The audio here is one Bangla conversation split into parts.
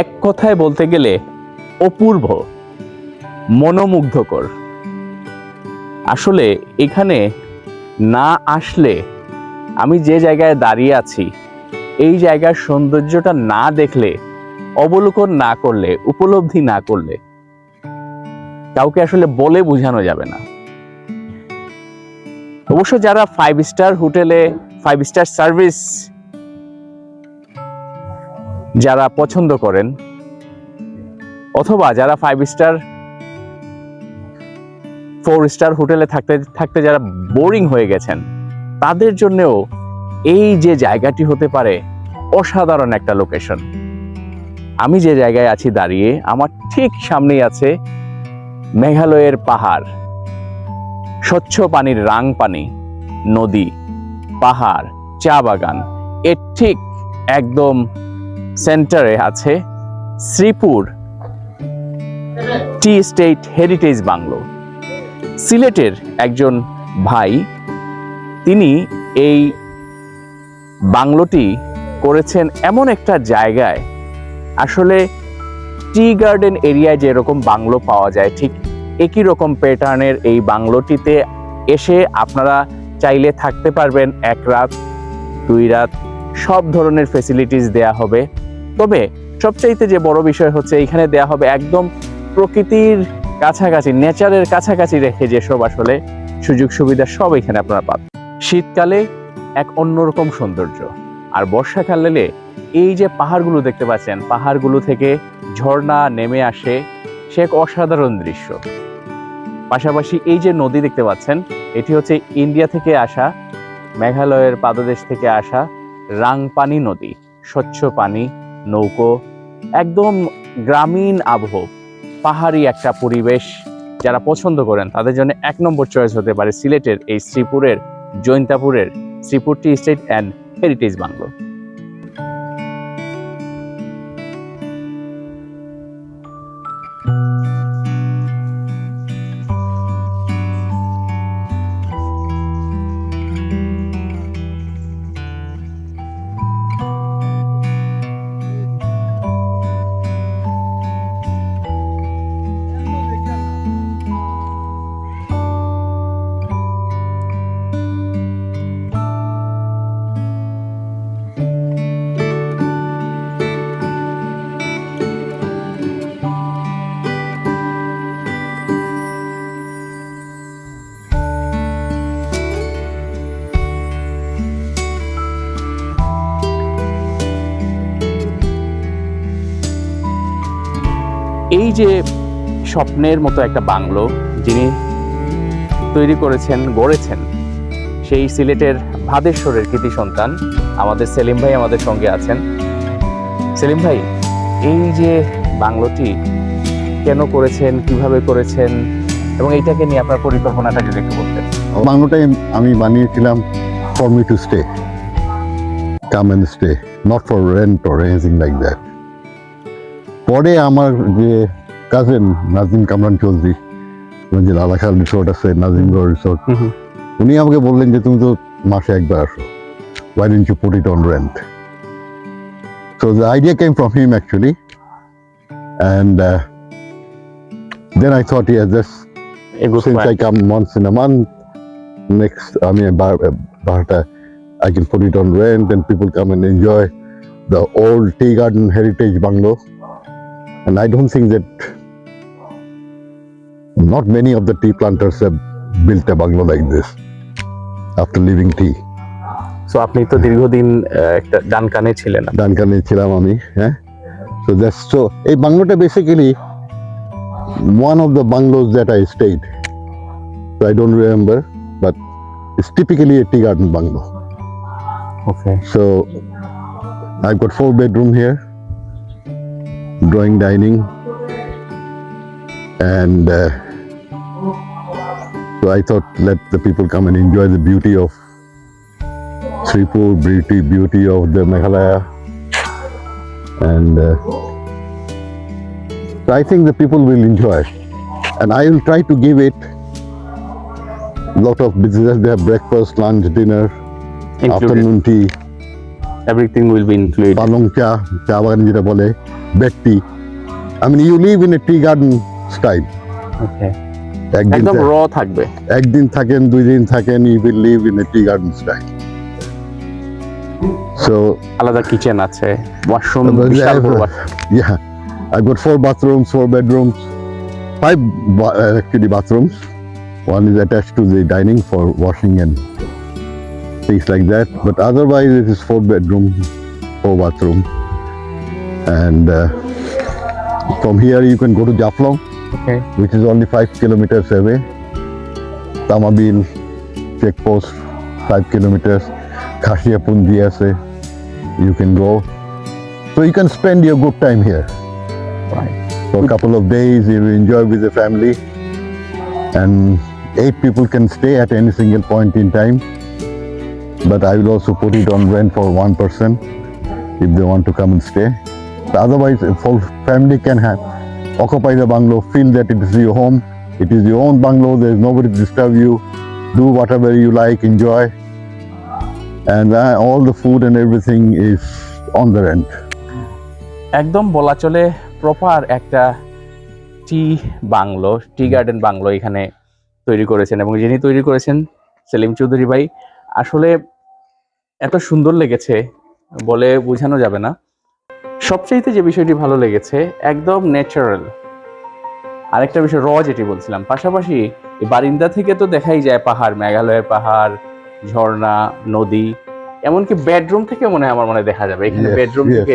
এক কথায় বলতে গেলে অপূর্ব, মনোমুগ্ধকর। আসলে এখানে না আসলে আমি যে জায়গায় দাঁড়িয়ে আছি, এই জায়গার সৌন্দর্যটা না দেখলে, অবলোকন না করলে, উপলব্ধি না করলে, কাউকে আসলে বলে বোঝানো যাবে না। অবশ্য যারা ফাইভ স্টার হোটেলে ফাইভ স্টার সার্ভিস যারা পছন্দ করেন, অথবা যারা ফাইভ স্টার ফোর স্টার হোটেলে থাকতে থাকতে যারা বোরিং হয়ে গেছেন, তাদের জন্যেও এই যে জায়গাটি হতে পারে অসাধারণ একটা লোকেশন আমি যে জায়গায় আছি দাঁড়িয়ে, আমার ঠিক সামনেই আছে মেঘালয়ের পাহাড়। স্বচ্ছ পানির রাং পানি, নদী, পাহাড়, চা বাগান, এর ঠিক একদম সেন্টারে আছে Sreepur tea estate heritage bungalow. সিলেটের একজন ভাই, তিনি এই বাংলোটি করেছেন এমন একটা জায়গায়। আসলে টি গার্ডেন এরিয়ায় যেরকম বাংলো পাওয়া যায়, ঠিক একই রকম প্যাটার্নের এই বাংলোটিতে এসে আপনারা চাইলে থাকতে পারবেন এক রাত, দুই রাত, সব ধরনের ফেসিলিটিস দেয়া হবে। তবে সবচাইতে যে বড় বিষয় হচ্ছে এখানে দেয়া হবে একদম প্রকৃতির কাছাকাছি, নেচারের কাছাকাছি রেখে যেসব আসলে সুযোগ সুবিধা সব এখানে আপনারা পাবেন। শীতকালে এক অন্যরকম সৌন্দর্য। আর বর্ষাকালে এই যে পাহাড়গুলো দেখতে পাচ্ছেন, পাহাড়গুলো থেকে ঝর্ণা নেমে আসে সে এক অসাধারণ দৃশ্য। পাশাপাশি এই যে নদী দেখতে পাচ্ছেন, এটি হচ্ছে ইন্ডিয়া থেকে আসা, মেঘালয়ের পাদদেশ থেকে আসা রাংপানি নদী, স্বচ্ছ পানি নৌকো, একদম গ্রামীণ আবহ পাহাড়ি একটা পরিবেশ যারা পছন্দ করেন, তাদের জন্য এক নম্বর চয়েস হতে পারে সিলেটের এই শ্রীপুরের, জৈন্তাপুরের Sreepur tea estate and heritage bungalow এই যে স্বপ্নের মতো একটা বাংলো যিনি তৈরি করেছেন, গড়েছেন, সেই সিলেটের ভাদেশ্বরের কৃতি সন্তান আমাদের সেলিম ভাই আমাদের সঙ্গে আছেন। সেলিম ভাই, এই যে বাংলোটি কেন করেছেন, কীভাবে করেছেন, এবং এইটাকে নিয়ে আপনার পরিকল্পনাটা যদি একটু বলতেন। বাংলোটাই আমি বানিয়েছিলাম for me to stay come and stay not for rent or anything like that পরে আমার যে কাজিন নাজিম কামরান চৌধুরী যে লালাখাল রিসোর্ট আছে নাজিমগড় রিসোর্ট উনি আমাকে বললেন যে তুমি তো মাসে একবার আসো why don't you put it on rent so the idea came from him actually and then I thought yeah just A good since plan. I come once in a month, next, I mean, uh, Bharata, I can put it on rent and people come and enjoy the old tea garden heritage bungalow. And I don't think that not many of the tea planters have built a bungalow like this after leaving tea. So আপনি তো দীর্ঘদিন একটা ডান কানে ছিলেন ডানকানে ছিলাম আমি হ্যাঁ সো দ্যাটস সো এই বাংলোটা basically one of the bungalows that I stayed so I don't remember but it's typically a tea garden bungalow okay So I've got four bedroom here, drawing dining, and uh, so I thought let the people come and enjoy the beauty of Sripur, beauty beauty of the Meghalaya, and uh, so I think the people will enjoy, and I will try to give it lot of business. They have breakfast, lunch, dinner, Included. afternoon tea. Everything will be included পালং চা চা বাগান যেটা বলে tea I mean you live in a tea garden style okay একদম র থাকবে। একদিন থাকেন দুই দিন থাকেন you will live in a tea garden style so আলাদা কিচেন আছে ওয়াশরুম বিশাল বড়। Yeah, I've got four bathrooms, four bedrooms, five uh, actually bathrooms. One is attached to the dining for washing and things like that. But otherwise, it is four bedroom, four bathroom. And uh, from here, you can go to Jaflong, Okay. which is only five kilometers away. Tamabil checkpost, five kilometers. Khashia Pundi ase, you can go. So you can spend your good time here Right. for a couple of days. You enjoy with the family, and eight people can stay at any single point in time. But I will also put it on rent for one person if they want to come and stay. But otherwise, full family can have occupy the bungalow, feel that it is your home. It is your own bungalow. There is nobody to disturb you. Do whatever you like, enjoy, and uh, all the food and everything is on the rent. একদম বলা চলে প্রপার একটা tea bungalow tea garden bungalow এখানে তৈরি করেছেন এবং যিনি তৈরি করেছেন সেলিম চৌধুরী ভাই আসলে এত সুন্দর লেগেছে বলে বোঝানো যাবে না। সবচাইতে যে বিষয়টি ভালো লেগেছে একদম ন্যাচারাল আরেকটা বিষয় র যেটি বলছিলাম পাশাপাশি এই বারিন্দা থেকে তো দেখাই যায় পাহাড় মেঘালয়ের পাহাড় ঝর্ণা নদী এমনকি বেডরুম থেকে মনে হয় আমার মনে দেখা যাবে। এখানে বেডরুম থেকে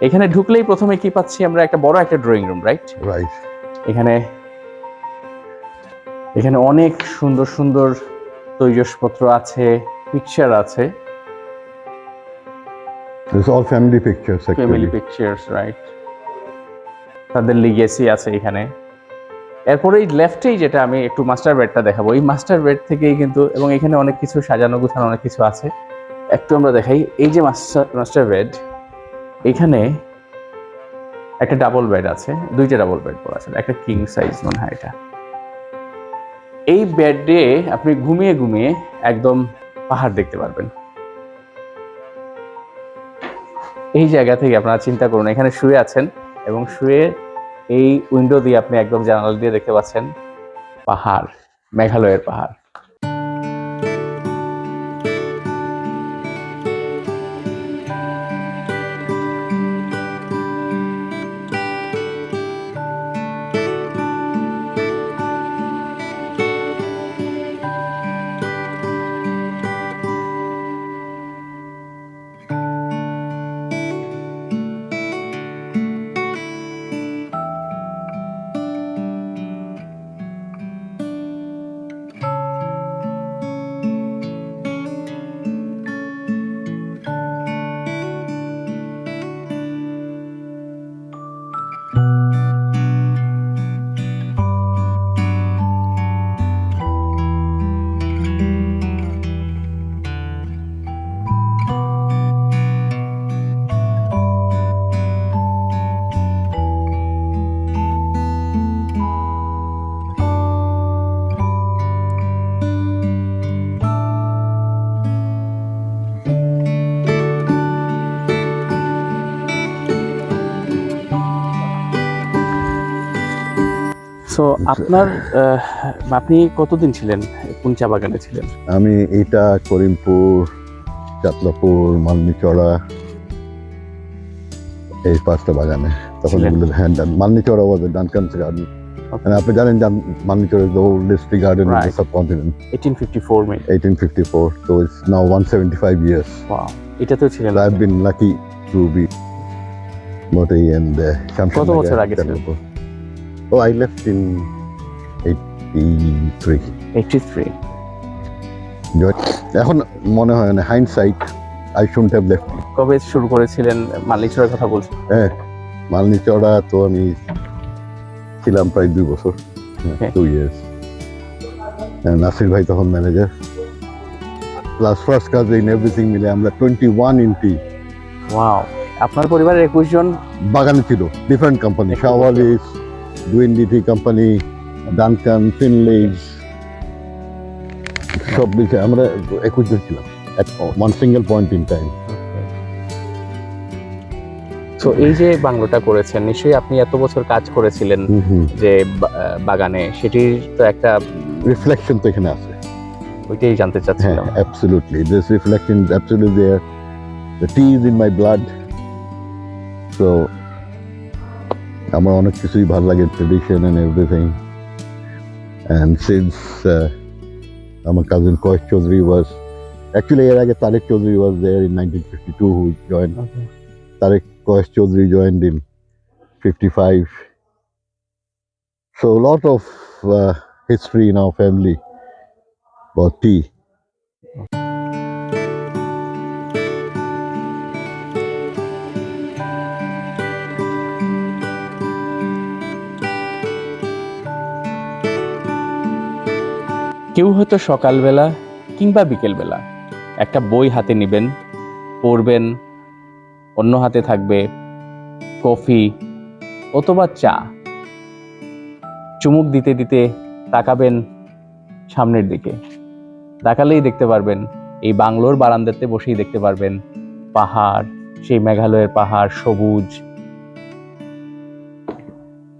এখানে ঢুকলেই প্রথমে কি পাচ্ছি আমরা? একটা বড় একটা ড্রয়িং রুম রাইট Right. এখানে এখানে অনেক সুন্দর সুন্দর তৈজসপত্র আছে পিকচার আছে। It's all family pictures actually. Family pictures right তাদের লিগেসি আছে এখানে। এরপরে এই লেফটেই যেটা আমি একটু মাস্টার বেডটা দেখাবো। এই মাস্টার বেড থেকেই কিন্তু এবং এখানে অনেক কিছু সাজানো গুছানো অনেক কিছু আছে। একটু আমরা দেখাই। এই যে মাস্টার মাস্টার বেড এখানে একটা ডাবল বেড আছে। দুইটা ডাবল বেড পড়া আছে। একটা কিং সাইজ মনে হয় এটা। এই বেডে আপনি ঘুমিয়ে ঘুমিয়ে একদম পাহাড় দেখতে পারবেন। এই জায়গা থেকে আপনারা চিন্তা করুন, এখানে শুয়ে আছেন এবং শুয়ে এই উইন্ডো দিয়ে আপনি একদম জানালা দিয়ে দেখতে পাচ্ছেন পাহাড়, মেঘালয়ের পাহাড়। সো আপনার আপনি কতদিন ছিলেন? কোন চা বাগানে ছিলেন? আমি এটা করিমপুর চাতলাপুর মালনিচড়া এই পাঁচটা বাগানে। তখন ছিলেন। এগুলো hand Malnicherra was Duncans garden And আপনি জানেন Malnicherra is the oldest tea garden in the. Subcontinent eighteen fifty four May 1854 so it's now 175 years এটাতেও ছিলেন So I've been lucky to be Moti and uh, Shamshan কত বছর আগে ছিলেন? Oh, I left in 83. Eighty three এখন মনে হয় না hindsight I shouldn't have left কবে শুরু করেছিলেন মালিচরের কথা বলছেন? হ্যাঁ মালনি চড়া তো আমি ছিলাম প্রায় দুই বছর. টু ইয়ার্স নাসির ভাই তখন ম্যানেজার প্লাস ফার্স্ট কাজ ইন এভরিথিং মিলে আমরা টোয়েন্টি ওয়ান ইন্টি ওয়াও আপনার পরিবারের একুশ জন? বাগানে ছিল ডিফারেন্ট কোম্পানি শাওয়ালিস ডুইনডিটি কোম্পানি ডানকান ফিনলেজ সব দিকে আমরা একুশ জন ছিলাম at one single point in time. তো এই যে বাংলোটা করেছেন নিশ্চয়ই আপনি এত বছর কাজ করেছিলেন. যে বাগানে সেটির তো একটা Reflection তো এখানে আছে ওইটাই জানতে চাচ্ছিলাম absolutely this reflection is absolutely there the tea is in my blood so আমার অনেক কিছুই ভালো লাগে tradition and everything and since uh, আমার cousin কয়েক চৌধুরী was actually এর আগে Tarek Chowdhury was there in 1952 who joined Tarek Kosh Chaudhary joined in 55. So a lot of uh, history in our family about tea. কেউ হয়তো সকালবেলা কিংবা বিকেলবেলা একটা বই হাতে নেবেন, পড়বেন, অন্য হাতে থাকবে, কফি অথবা চা। চুমুক দিতে দিতে তাকাবেন সামনের দিকে। তাকালেই দেখতে পারবেন, এই বাংলোর বারান্দাতে বসেই দেখতে পারবেন পাহাড়, সেই মেঘালয়ের পাহাড় সবুজ।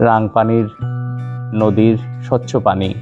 রাংপানির নদীর স্বচ্ছ পানি।